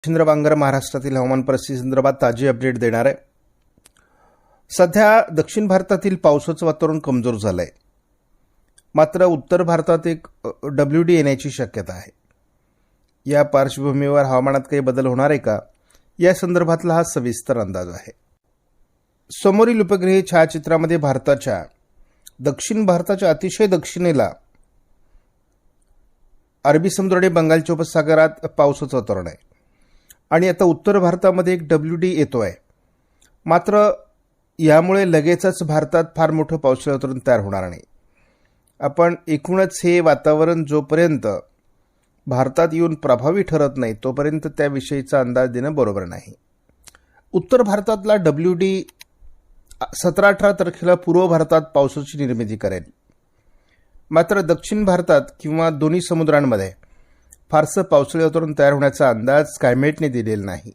मच्छिंद्र बांगर महाराष्ट्रातील हवामान परिस्थिती संदर्भात ताजी अपडेट देणार आहे. सध्या दक्षिण भारतातील पावसाचं वातावरण कमजोर झालं आहे मात्र उत्तर भारतात एक डब्ल्यू डी येण्याची शक्यता आहे. या पार्श्वभूमीवर हवामानात काही बदल होणार आहे का? या संदर्भातला हा सविस्तर अंदाज आहे. समोरील उपग्रही छायाचित्रामध्ये भारताच्या दक्षिण भारताच्या अतिशय दक्षिणेला अरबी समुद्र आणि बंगालच्या उपसागरात पावसाचं वातावरण आहे. आणि आता उत्तर भारतामध्ये एक डब्ल्यू डी येतो आहे मात्र यामुळे लगेचच भारतात फार मोठं पावसाळी वातावरण तयार होणार नाही. आपण एकूणच हे वातावरण जोपर्यंत भारतात येऊन प्रभावी ठरत नाही तोपर्यंत त्याविषयीचा अंदाज देणं बरोबर नाही. उत्तर भारतातला डब्ल्यू डी सतरा अठरा तारखेला पूर्व भारतात पावसाची निर्मिती करेल. मात्र दक्षिण भारतात किंवा दोन्ही समुद्रांमध्ये फारसं पावसाळी वातावरण तयार होण्याचा अंदाज स्कायमेटने दिलेला नाही.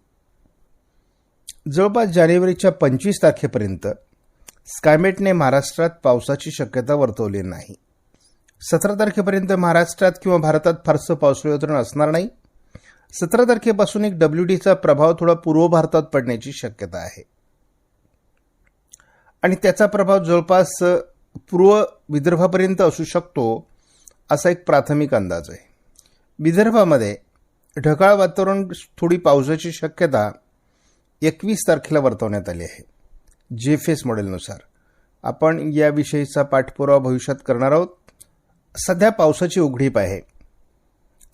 जवळपास जानेवारीच्या पंचवीस तारखेपर्यंत स्कायमेटने महाराष्ट्रात पावसाची शक्यता वर्तवली नाही. सतरा तारखेपर्यंत महाराष्ट्रात किंवा भारतात फारसं पावसाळी वातावरण असणार नाही. सतरा तारखेपासून एक डब्ल्यू डीचा प्रभाव थोडा पूर्व भारतात पडण्याची शक्यता आहे. आणि त्याचा प्रभाव जवळपास पूर्व विदर्भापर्यंत असू शकतो असा एक प्राथमिक अंदाज आहे. विदर्भामध्ये ढगाळ वातावरण थोडी पावसाची शक्यता एकवीस तारखेला वर्तवण्यात आली आहे. जे फ एस मॉडेलनुसार आपण याविषयीचा पाठपुरावा भविष्यात करणार आहोत. सध्या पावसाची उघडीप आहे.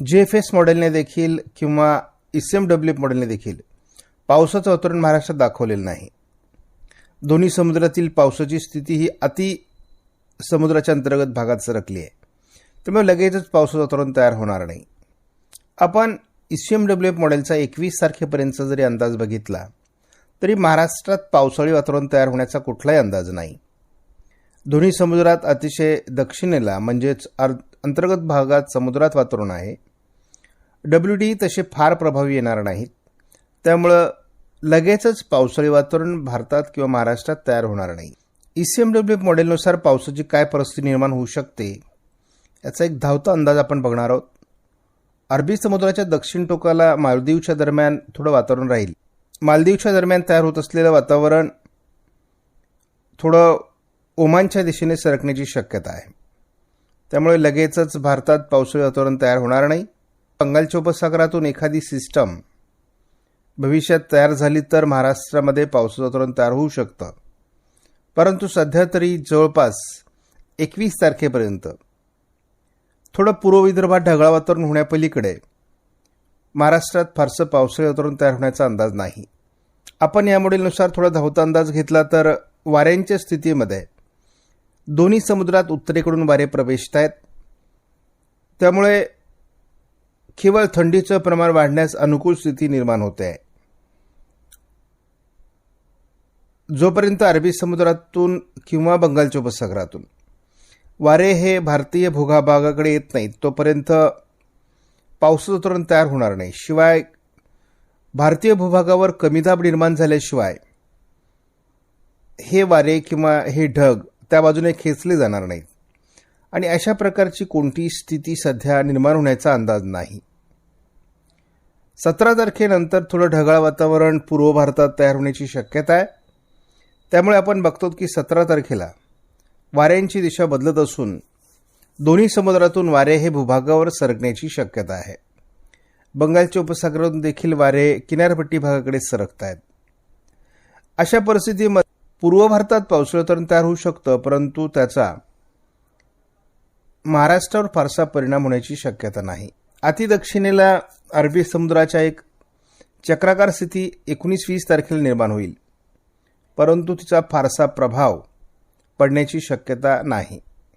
जेएफएस मॉडेलने देखील किंवा एम डब्ल्यू मॉडेलने देखील पावसाचं वातावरण महाराष्ट्रात दाखवलेलं नाही. दोन्ही समुद्रातील पावसाची स्थिती ही अति समुद्राच्या अंतर्गत भागात सरकली आहे. त्यामुळे लगेचच पावसाचं वातावरण तयार होणार नाही. आपण एम डब्ल्यू एफ मॉडेलचा एकवीस तारखेपर्यंतचा जरी अंदाज बघितला तरी महाराष्ट्रात पावसाळी वातावरण तयार होण्याचा कुठलाही अंदाज नाही. दोन्ही समुद्रात अतिशय दक्षिणेला म्हणजेच अर् अंतर्गत भागात समुद्रात वातावरण आहे. डब्ल्यू डी तसे फार प्रभावी येणार नाहीत. त्यामुळं लगेचच पावसाळी वातावरण भारतात किंवा महाराष्ट्रात तयार होणार नाही. ई सी एम डब्ल्यू मॉडेलनुसार पावसाची काय परिस्थिती निर्माण होऊ शकते याचा एक धावता अंदाज आपण बघणार आहोत. अरबी समुद्राच्या दक्षिण टोकाला मालदीवच्या दरम्यान थोडं वातावरण राहील. मालदीवच्या दरम्यान तयार होत असलेलं वातावरण थोडं ओमानच्या दिशेने सरकण्याची शक्यता आहे. त्यामुळे लगेचच भारतात पावसाळी वातावरण तयार होणार नाही. बंगालच्या उपसागरातून एखादी सिस्टम भविष्यात तयार झाली तर महाराष्ट्रामध्ये पावसाचं वातावरण तयार होऊ शकतं. परंतु सध्या तरी जवळपास एकवीस तारखेपर्यंत थोडं पूर्व विदर्भात ढगाळ वातावरण होण्यापलीकडे महाराष्ट्रात फारसं पावसाळी वातावरण तयार होण्याचा अंदाज नाही. आपण या मॉडेलनुसार थोडा धावता अंदाज घेतला तर वाऱ्यांच्या स्थितीमध्ये दोन्ही समुद्रात उत्तरेकडून वारे प्रवेशत आहेत. त्यामुळे केवळ थंडीचं प्रमाण वाढण्यास अनुकूल स्थिती निर्माण होते. आहे जोपर्यंत अरबी समुद्रातून किंवा बंगालच्या उपसागरातून वारे हे भारतीय भूभागाकडे येत नाहीत तोपर्यंत पावसाचं तयार होणार नाही. शिवाय भारतीय भूभागावर कमी दाब निर्माण झाल्याशिवाय हे वारे किंवा हे ढग त्या बाजूने खेचले जाणार नाहीत. आणि अशा प्रकारची कोणतीही स्थिती सध्या निर्माण होण्याचा अंदाज नाही. सतरा तारखेनंतर थोडं ढगाळ वातावरण पूर्व भारतात तयार होण्याची शक्यता आहे. त्यामुळे आपण बघतो की सतरा तारखेला वाऱ्यांची दिशा बदलत असून दोन्ही समुद्रातून वारे हे भूभागावर सरकण्याची शक्यता आहे. बंगालच्या उपसागरातून देखील वारे किनारपट्टी भागाकडे सरकत आहेत अशा परिस्थितीमध्ये पूर्व भारतात पावसाळी तयार होऊ शकतं परंतु त्याचा महाराष्ट्रावर फारसा परिणाम होण्याची शक्यता नाही. अतिदक्षिणेला अरबी समुद्राच्या एक चक्राकार स्थिती एकोणीस वीस तारखेला निर्माण होईल परंतु तिचा फारसा प्रभाव पडण्याची शक्यता नाही.